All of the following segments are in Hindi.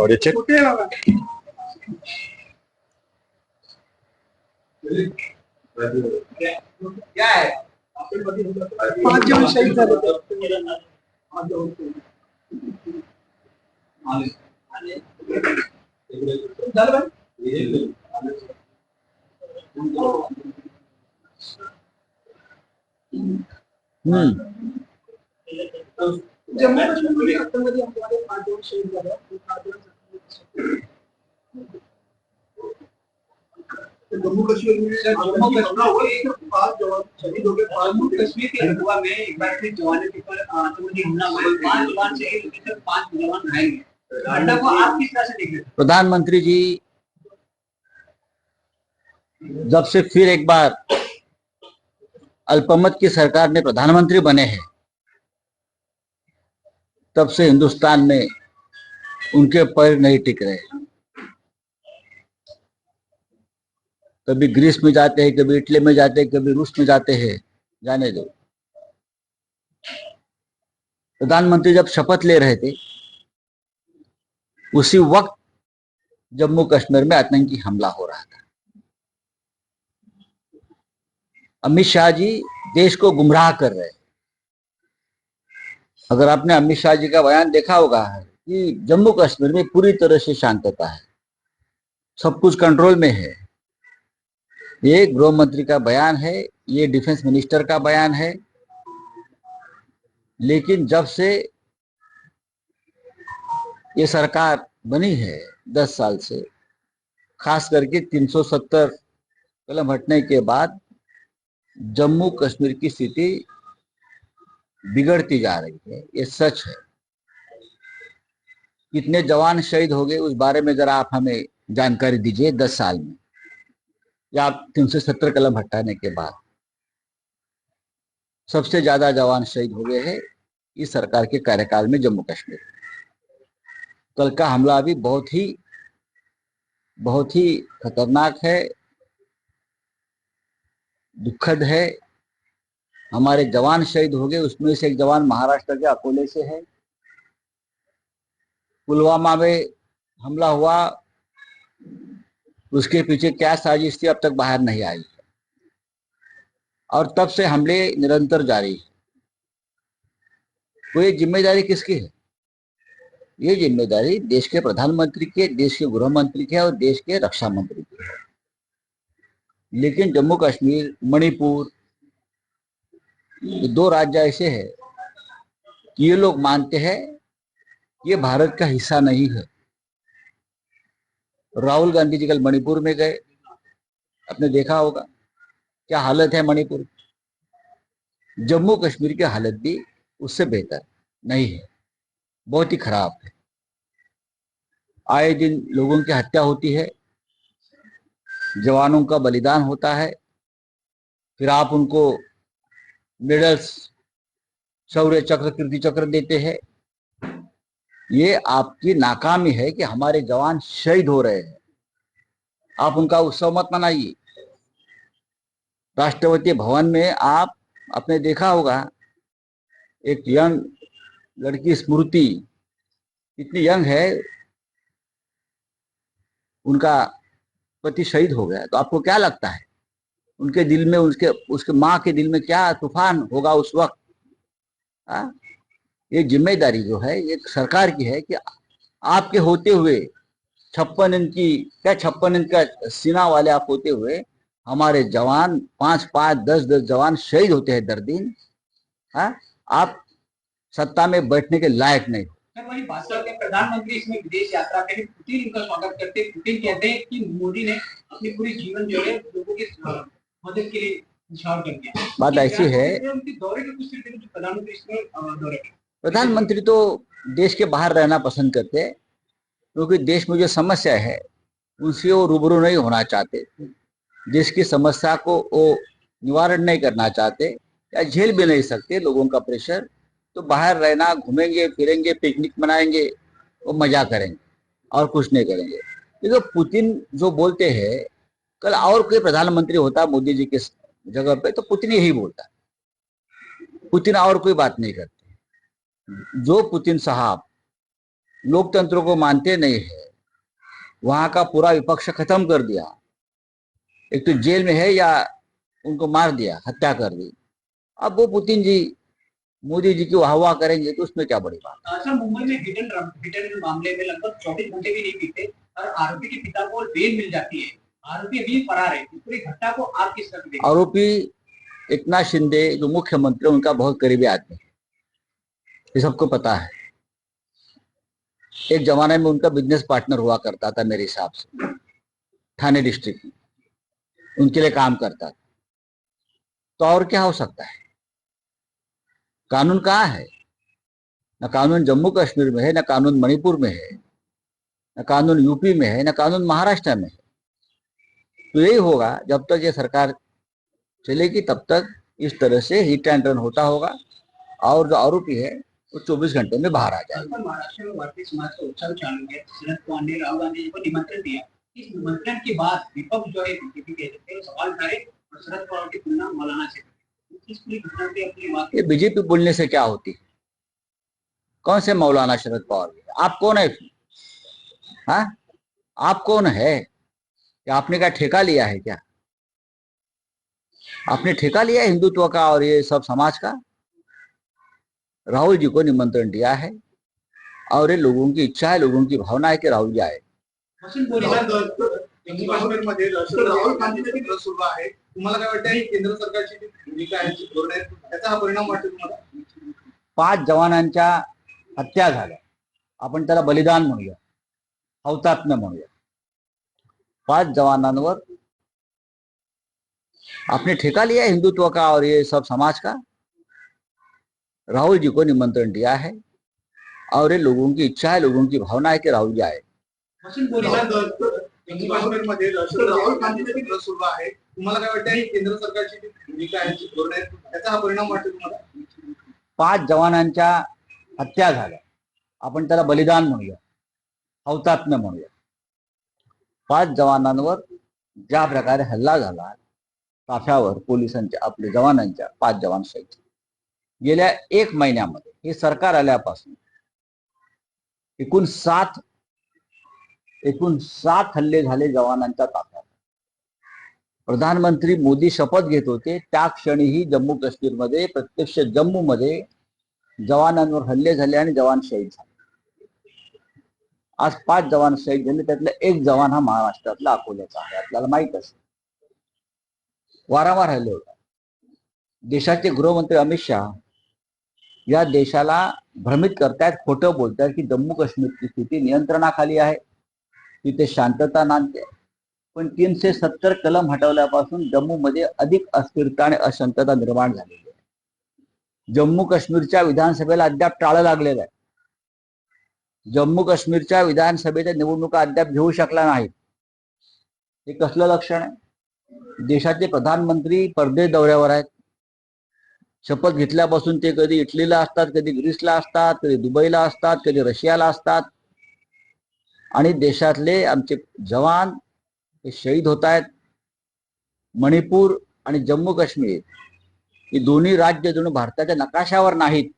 और ये चेक क्या है पाच झालं बाई? हम्म जम्मू काश्मीरमध्ये आतंकवादी हमल्यामध्ये पाच शहीद झाले आणि पाच जण जखमी झाले. जम्मू कश्मीर में जम्मू कश्मीर शहीद हो गए जम्मू कश्मीर के में एक बार फिर जवानों के हमला हुआ पाँच जवान शहीद हुए थे पाँच जवान घायल प्रधानमंत्री जी, जब से फिर एक बार अल्पमत की सरकार ने प्रधानमंत्री बने हैं, तब से हिंदुस्तान में उनके पैर नहीं टिक रहे। कभी ग्रीस में जाते हैं, कभी इटली में जाते हैं, कभी रूस में जाते हैं, जाने दो। प्रधानमंत्री जब शपथ ले रहे थे, उसी वक्त जम्मू कश्मीर में आतंकी हमला हो रहा था। अमित शाह जी देश को गुमराह कर रहे अगर आपने अमित शाह जी का बयान देखा होगा कि जम्मू कश्मीर में पूरी तरह से शांतता है, सब कुछ कंट्रोल में है ये गृह मंत्री का बयान है, ये डिफेंस मिनिस्टर का बयान है। लेकिन जब से ये सरकार बनी है, दस साल से, खास करके 370 कलम हटने के बाद, जम्मू कश्मीर की स्थिति बिगड़ती जा रही है, ये सच है। कितने जवान शहीद हो गए, उस बारे में जरा आप हमें जानकारी दीजिए दस साल में। या तीन सौ सत्तर कलम हटाने के बाद। सबसे ज़्यादा जवान शहीद हो गए हैं इस सरकार के कार्यकाल में जम्मू कश्मीर। कल का हमला भी बहुत ही बहुत ही खतरनाक है, दुखद है। हमारे जवान शहीद हो गए, उसमें से एक जवान महाराष्ट्र के अकोले से है। पुलवामा में हमला हुआ उसके पीछे क्या साजिश थी, अब तक बाहर नहीं आई। और तब से हमले निरंतर जारी। है तो ये ज़िम्मेदारी किसकी है? ये ज़िम्मेदारी देश के प्रधानमंत्री के देश के गृह मंत्री के और देश के रक्षा मंत्री की है। लेकिन जम्मू कश्मीर मणिपुर दो राज्य ऐसे हैं कि ये लोग मानते हैं, ये भारत का हिस्सा नहीं है। राहुल गांधी जी कल मणिपुर में गए। आपने देखा होगा क्या हालत है मणिपुर। जम्मू कश्मीर की हालत भी उससे बेहतर नहीं है। बहुत ही खराब है। आए दिन लोगों की हत्या होती है। जवानों का बलिदान होता है। फिर आप उनको मेडल्स शौर्य चक्र, कीर्ति चक्र देते हैं। ये आपकी नाकामी है कि हमारे जवान शहीद हो रहे हैं। आप उनका उत्सव मत मनाइए। राष्ट्रपति भवन में आप, आपने देखा होगा, एक यंग लड़की स्मृति, इतनी यंग है, उनका पति शहीद हो गया। तो आपको क्या लगता है? उनके दिल में, उसके उसके माँ के दिल में क्या तूफ़ान होगा उस वक्त? हाँ? ये ज़िम्मेदारी जो है ये सरकार की है कि आपके होते हुए छप्पन इंच की क्या छप्पन इंच का सीना वाले आप होते हुए हमारे जवान पाँच पाँच दस दस जवान शहीद होते हैं दर दिन हाँ? आप सत्ता में बैठने के लायक नहीं प्रधानमंत्री इसमें विदेश यात्रा के पुतिन इनका स्वागत करते हैं पुतिन कहते हैं कि मोदी ने अपनी पूरी जीवन जो है लोगों की मदद के लिए दिया बात ऐसी है उनके दौरे के कुछ प्रधानमंत्री इसमें दौरे। प्रधानमंत्री तो देश के बाहर रहना पसंद करते क्योंकि देश में जो समस्या है, उनसे वो रूबरू नहीं होना चाहते। देश की समस्या को वो निवारण नहीं करना चाहते या झेल भी नहीं सकते लोगों का प्रेशर। तो बाहर रहना, घूमेंगे, फिरेंगे, पिकनिक मनाएँगे, वो मज़ा करेंगे और कुछ नहीं करेंगे। देखो, पुतिन जो बोलते हैं, कल और कोई प्रधानमंत्री होता मोदी जी के जगह पे तो पुतिन यही बोलता पुतिन और कोई बात नहीं करते। जो पुतिन साहब लोकतंत्र को मानते नहीं है वहाँ का पूरा विपक्ष खत्म कर दिया। एक तो जेल में है या उनको मार दिया हत्या कर दी। अब वो पुतिन जी मोदी जी की वाह करेंगे तो उसमें क्या बड़ी बात सर मुंबई में हिडन हिडन मामले में लगभग चौबीस घंटे भी नहीं बीते और आरोपी के पिता को बेल मिल जाती है। आरोपी अभी फरार है इस पूरी घटना को आप किस? आरोपी एकनाथ शिंदे जो मुख्यमंत्री उनका बहुत करीबी आदमी है। ये सबको पता है। एक जमाने में उनका बिज़नेस पार्टनर हुआ करता था मेरे हिसाब से। थाने डिस्ट्रिक्ट में। उनके लिए काम करता था। तो और क्या हो सकता है? कानून कहाँ है? न कानून जम्मू कश्मीर में है, न कानून मणिपुर में है, न कानून यूपी में है, न कानून महाराष्ट्र में है। तो यही होगा, जब तक ये सरकार चलेगी, तब तक इस तरह से हिट एंड रन होता होगा। और जो आरोपी है वो 24 घंटे में बाहर आ जाएगा। पर महाराष्ट्र में भारतीय समाज का उत्सव चालू है शरद पवार ने राहुल गांधी जी को निमंत्रण दिया। इस निमंत्रण के बाद विपक्ष जो है बीजेपी कह सकते हैं सवाल उठाए और शरद पवार की तुलना मौलाना से करें। इस पूरी घटना पे अपनी बात ये बीजेपी बोलने से क्या होती? है कौन से मौलाना शरद पवार? आप कौन है? हाँ? आप कौन है? क्या आपने क्या ठेका लिया है क्या? आपने ठेका लिया हिंदुत्व का और ये सब समाज का? राहुल जी को निमंत्रण दिया है और ये लोगों की इच्छा है लोगों की भावना है कि राहुल जी आए। पाच जवानांच्या हत्या झाल्या. आपण त्याला बलिदान म्हणूया हौतात्म्य म्हणूया. पाच जवानांवर आपने ठेका लिया हिंदुत्व का और ये सब समाज का? राहुल जी को निमंत्रण दिया है और ये लोगों की इच्छा है लोगों की भावना है कि राहुल जी आए। पाच जवानांच्या हत्या झाल्या. आपण त्याला बलिदान म्हणूया हौतात्म्य म्हणूया. पाच जवानांवर ज्या प्रकारे हल्ला झाला ताफ्यावर पोलिसांच्या आपल्या जवानांच्या पाच जवान शहीद गेल्या एक महिन्यामध्ये हे सरकार आल्यापासून एकूण सात एकूण सात हल्ले झाले जवानांच्या ताफ्यात. प्रधानमंत्री मोदी शपथ घेत होते त्या क्षणीही जम्मू काश्मीरमध्ये प्रत्यक्ष जम्मूमध्ये जवानांवर हल्ले झाले आणि जवान शहीद झाले. आज पाच जवान शहीद झाले त्यातला एक जवान हा महाराष्ट्रातला अकोल्याचा आहे आपल्याला माहीत असेल. वारंवार हल्ले होतात. देशाचे गृहमंत्री अमित शहा या देशाला भ्रमित करतायत खोटं बोलतायत की जम्मू काश्मीरची स्थिती नियंत्रणाखाली आहे. तिथे शांतता नांदते. पण तीनशे सत्तर कलम हटवल्यापासून जम्मूमध्ये अधिक अस्थिरता आणि अशांतता निर्माण झालेली आहे. जम्मू काश्मीरच्या विधानसभेला अद्याप टाळं लागलेलं आहे. जम्मू काश्मीरच्या विधानसभेच्या निवडणुका अद्याप घेऊ शकला नाही हे कसलं लक्षण आहे? देशाचे प्रधानमंत्री परदेश दौऱ्यावर आहेत. शपथ घेतल्यापासून ते कधी इटलीला असतात कधी ग्रीसला असतात कधी दुबईला असतात कधी रशियाला असतात. आणि देशातले आमचे जवान हे शहीद होत आहेत. मणिपूर आणि जम्मू काश्मीर ही दोन्ही राज्य जणू भारताच्या नकाशावर नाहीत.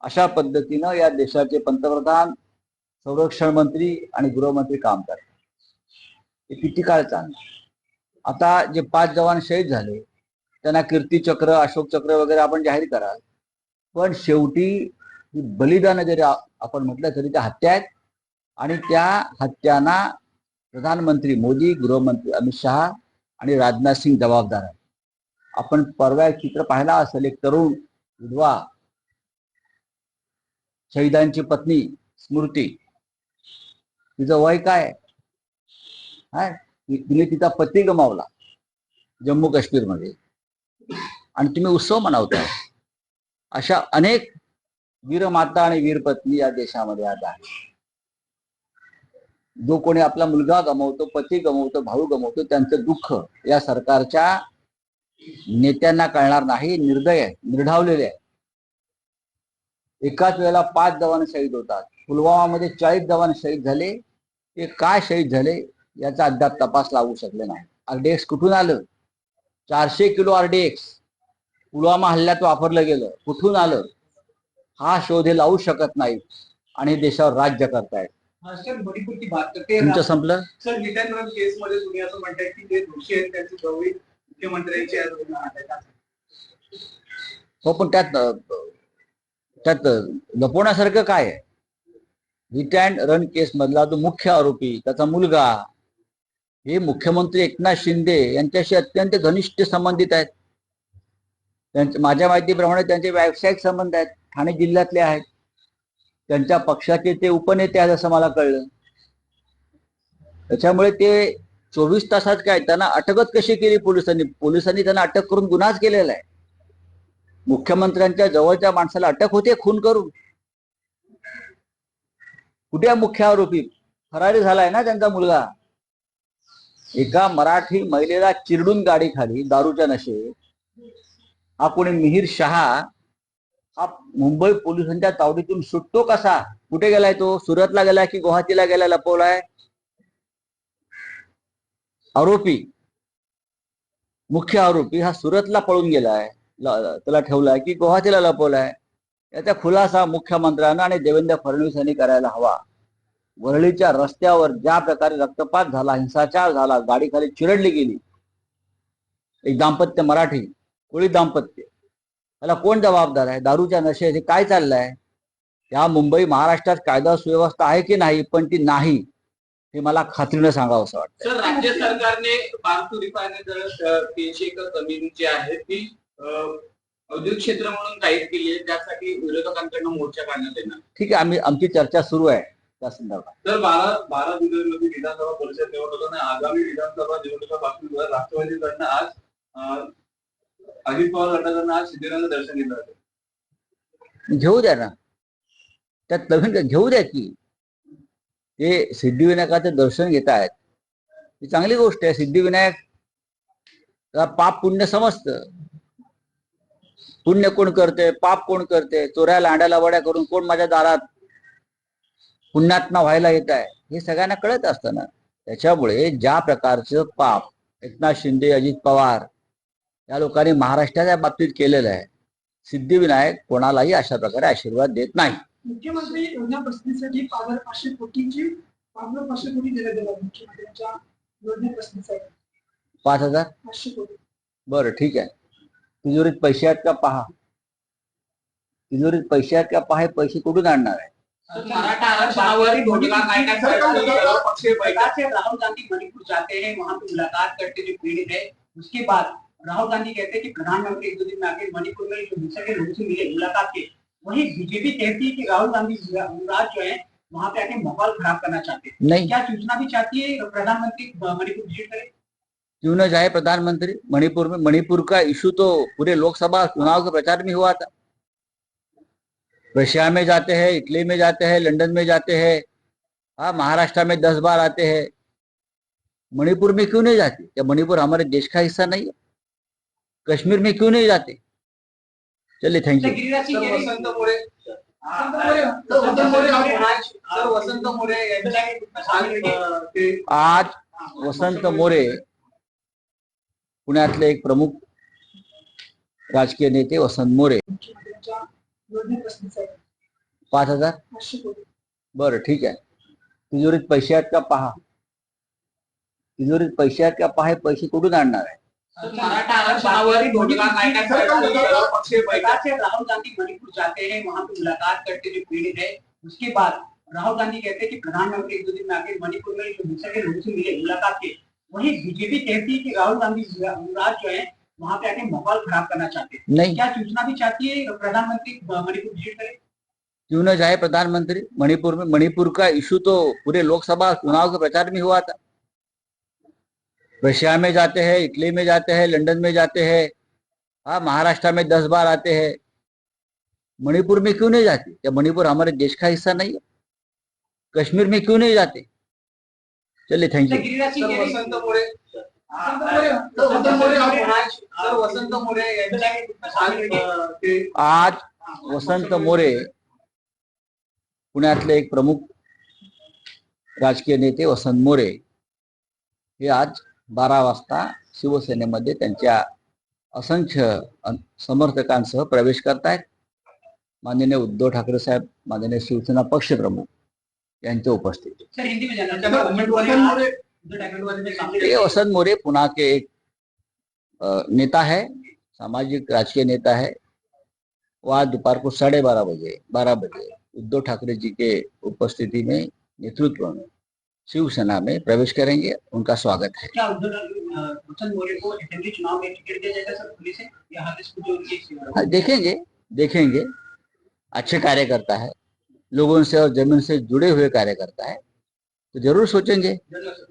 अशा पद्धतीनं या देशाचे पंतप्रधान संरक्षण मंत्री आणि गृहमंत्री काम करतात. हे किती काळ चालणार? आता जे पाच जवान शहीद झाले त्यांना कीर्तीचक्र अशोक चक्र वगैरे आपण जाहीर कराल. पण शेवटी ही बलिदान जरी आपण म्हटलं तरी त्या हत्या आहेत. आणि त्या हत्यांना प्रधानमंत्री मोदी गृहमंत्री अमित शहा आणि राजनाथ सिंग जबाबदार आहेत. आपण परवा एक चित्र पाहिला असेल एक तरुण विधवा. शहीदांची पत्नी स्मृती. तिचं वय काय? तिने तिचा पती गमावला जम्मू काश्मीरमध्ये आणि तुम्ही उत्सव मनवताय अशा अनेक वीरमाता आणि वीरपत्नी या देशामध्ये आज आहे जो कोणी आपला मुलगा गमवतो पती गमवतो भाऊ गमवतो त्यांचं दुःख या सरकारच्या नेत्यांना कळणार नाही निर्दय आहे निर्ढावलेले आहे. एकाच वेळेला पाच जवान शहीद होतात. पुलवामामध्ये चाळीस जवान शहीद झाले. ते काय शहीद झाले याचा अद्याप तपास लागू शकले नाही. आरडीएक्स कुठून आलं? चारशे किलो आरडीएक्स पुलवामा हल्ल्यात वापरलं गेलं. कुठून आलं? हा शोध हे लावू शकत नाही आणि देशावर राज्य करतायत. तुमचं संपलं? ते. हो पण त्यात त्यात लपवण्यासारखं काय आहे? हिट अँड रन केस मधला जो मुख्य आरोपी त्याचा मुलगा हे मुख्यमंत्री एकनाथ शिंदे यांच्याशी अत्यंत घनिष्ठ संबंधित आहेत. त्यांच्या माझ्या माहितीप्रमाणे त्यांचे व्यावसायिक संबंध आहेत ठाणे जिल्ह्यातले आहेत. त्यांच्या पक्षाचे ते उपनेते आहेत असं मला कळलं. त्याच्यामुळे ते चोवीस तासात काय त्यांना अटकच कशी केली पोलिसांनी? पोलिसांनी त्यांना अटक करून गुन्हाच केलेला आहे. मुख्यमंत्र्यांच्या जवळच्या माणसाला अटक होते खून करून. कुठे मुख्य आरोपी? फरारी झालाय ना त्यांचा मुलगा. एका मराठी महिलेला चिरडून गाडी खाली दारूच्या नशे हा कोणी मिहीर शहा हा मुंबई पोलिसांच्या तावडीतून सुटतो कसा? कुठे गेलाय तो? सुरतला गेलाय की गुवाहाटीला गेलाय लपवलाय? आरोपी. मुख्य आरोपी हा सुरतला पळून गेलाय त्याला ठेवलाय की गुवाहाटीला लपवलाय. याचा खुलासा मुख्यमंत्र्यांना आणि देवेंद्र फडणवीस यांनी करायला हवा. वरळीच्या रस्त्यावर ज्या प्रकारे रक्तपात झाला हिंसाचार झाला गाडी खाली चिरडली गेली. एक दाम्पत्य मराठी. कोळी दाम्पत्य. त्याला कोण जबाबदार आहे? दारूच्या नशेत हे काय चाललंय? या मुंबई महाराष्ट्रात कायदा सुव्यवस्था आहे की नाही? पण ती नाही हे मला खात्रीनं सांगावं असं वाटतं सर राज्य सरकारने रिफायनरी तीनशे एकर जमीन जी आहे ती औद्योगिक क्षेत्र म्हणून जाहीर केली आहे. त्यासाठी विरोधकांकडनं मोर्चा काढण्यात येणार. ठीक आहे आम्ही आमची चर्चा सुरू आहे त्या संदर्भात. तर बारा बारा जुलैमध्ये विधानसभा परिषद निवडणूक आणि आगामी विधानसभा निवडणुका बातमीवर राष्ट्रवादीकडनं आज अजित पवार गटाकडनं आज दर्शन घेतलं जातं. घेऊ द्या ना. त्यात नवीन घेऊ द्या की. ते सिद्धिविनायकाचं दर्शन घेत आहेत. ही चांगली गोष्ट आहे. सिद्धिविनायक पाप पुण्य समजतं. पुण्य कोण करते पाप कोण करते चोऱ्या लांड्याला वड्या करून कोण माझ्या दारात पुण्यात्मा व्हायला येत आहे? हे सगळ्यांना कळत असतं ना. त्याच्यामुळे ज्या प्रकारचं पाप एकनाथ शिंदे अजित पवार या लोकांनी महाराष्ट्राच्या बाबतीत केलेलं आहे. सिद्धिविनायक कोणालाही अशा प्रकारे आशीर्वाद देत नाही. मुख्यमंत्री योजना पाच पाचशे कोटींची पाच पाचशे कोटी मुख्यमंत्र्यांच्या योजना पाच हजार? पाचशे कोटी. बरं ठीक आहे. तिजोरीत पैसे आहेत का? पहा. तिजोरीत पैसे आहेत का? पहा हे पैसे कुठून आणणार आहे? मराठा आरक्षणावर राहुल गांधी मणिपुर जाते हैं वहां पे मुलाकात करते जो पीड़ित है उसके बाद राहुल गांधी कहते हैं कि प्रधानमंत्री एक दो दिन में आके मणिपुर में जो हिंसा के लोगों से मिले मुलाकात के वही बीजेपी कहती है कि राहुल गांधी युवराज जो है वहाँ पे आके माहौल खराब करना चाहते हैं। नहीं। क्या सूचना भी चाहती है प्रधानमंत्री मणिपुर विज़िट करें? क्यों न जाए प्रधानमंत्री? मणिपुर में मणिपुर का इशू तो पूरे लोकसभा चुनाव के प्रचार में हुआ था। रशिया में जाते हैं इटली में जाते हैं लंदन में जाते हैं हाँ महाराष्ट्र में दस बार आते हैं। मणिपुर में क्यों नहीं जाते? क्या मणिपुर हमारे देश का हिस्सा नहीं है? कश्मीर में क्यों नहीं जाते? चलिए थैंक यू हैं- वसंत मोरे वसंत मोरे- सर वसंत मोरे आपण आज हाँ, वसंत मोरे यांच्या आज, आज वसंत मोरे पुण्यातले एक प्रमुख राजकीय नेते वसंत मोरे। पाच हज़ार? बर ठीक आहे. तिजोरीत पैसे आहेत का? पहा. तिजोरीत पैसे आहेत का? पहा पैसे कुठून आणणार आहे? मराठा से राहुल गांधी मणिपुर जाते हैं वहाँ पे मुलाकात करते जो पीड़ित है। उसके बाद राहुल गांधी कहते हैं कि प्रधानमंत्री एक दो दिन में आके मणिपुर में जो हिंसा के लोगों से मिले मुलाकात के। वही बीजेपी कहती है कि राहुल गांधी युवराज जो है वहाँ पे आके माहौल खराब करना चाहते हैं। नहीं। क्या सूचना भी चाहती है प्रधानमंत्री मणिपुर विज़िट करें? क्यों न जाए प्रधानमंत्री? मणिपुर में मणिपुर का इशू तो पूरे लोकसभा चुनाव के प्रचार में हुआ था। रशिया में जाते हैं, इटली में जाते हैं, लंदन में जाते हैं। हाँ महाराष्ट्र में दस बार आते हैं। मणिपुर में क्यों नहीं जाते? क्या मणिपुर हमारे देश का हिस्सा नहीं है? कश्मीर में क्यों नहीं जाते? चलिए थैंक यू आज वसंत मोरे पुण्यातले एक प्रमुख राजकीय नेते वसंत मोरे हे आज बारा वाजता शिवसेनेमध्ये त्यांच्या असंख्य अन- समर्थकांसह प्रवेश करतायत. माननीय उद्धव ठाकरे साहेब माननीय शिवसेना पक्ष प्रमुख यांच्या उमेदवारी वसंत मोरे उद्धव ठाकरे वाले ने सामने ये वसंत मोरे पुणे के एक नेता है सामाजिक राजकीय नेता है वो आज दोपहर को साढ़े बारह बजे बारह बजे उद्धव ठाकरे जी के उपस्थिति में नेतृत्व में शिवसेना में प्रवेश करेंगे उनका स्वागत है। अ, उनकी हाँ, देखेंगे देखेंगे। अच्छे कार्यकर्ता है लोगों से और ज़मीन से जुड़े हुए कार्यकर्ता है तो ज़रूर सोचेंगे। धन्यवाद सर.